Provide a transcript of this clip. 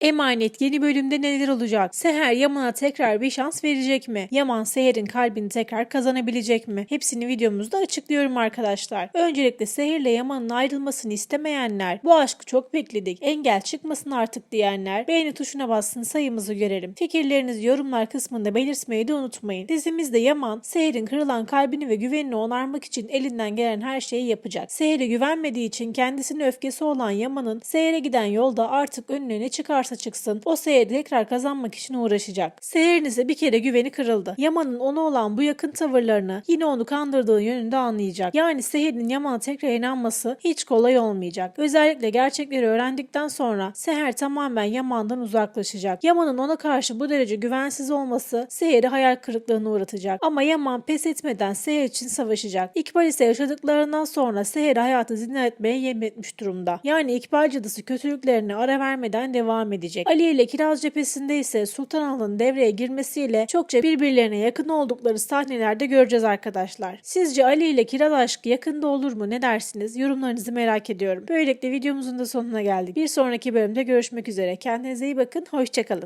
Emanet yeni bölümde neler olacak? Seher Yaman'a tekrar bir şans verecek mi? Yaman Seher'in kalbini tekrar kazanabilecek mi? Hepsini videomuzda açıklıyorum arkadaşlar. Öncelikle Seher'le Yaman'ın ayrılmasını istemeyenler, bu aşkı çok bekledik, engel çıkmasın artık diyenler, beğeni tuşuna bassın sayımızı görelim. Fikirlerinizi yorumlar kısmında belirtmeyi de unutmayın. Dizimizde Yaman, Seher'in kırılan kalbini ve güvenini onarmak için elinden gelen her şeyi yapacak. Seher'e güvenmediği için kendisine öfkesi olan Yaman'ın Seher'e giden yolda artık önüne ne çıkarsa çıksın o Seher'i tekrar kazanmak için uğraşacak. Seher'in ise bir kere güveni kırıldı. Yaman'ın ona olan bu yakın tavırlarını yine onu kandırdığı yönünde anlayacak. Yani Seher'in Yaman'a tekrar inanması hiç kolay olmayacak. Özellikle gerçekleri öğrendikten sonra Seher tamamen Yaman'dan uzaklaşacak. Yaman'ın ona karşı bu derece güvensiz olması Seher'i hayal kırıklığına uğratacak. Ama Yaman pes etmeden Seher için savaşacak. İkbal ise yaşadıklarından sonra Seher'i hayatı zindan etmeye yemin etmiş durumda. Yani İkbal cadısı kötülüklerine ara vermeden devam edecek. Ali ile Kiraz cephesinde ise Sultan Han'ın devreye girmesiyle çokça birbirlerine yakın oldukları sahnelerde göreceğiz arkadaşlar. Sizce Ali ile Kiraz aşkı yakında olur mu ne dersiniz? Yorumlarınızı merak ediyorum. Böylelikle videomuzun da sonuna geldik. Bir sonraki bölümde görüşmek üzere. Kendinize iyi bakın. Hoşçakalın.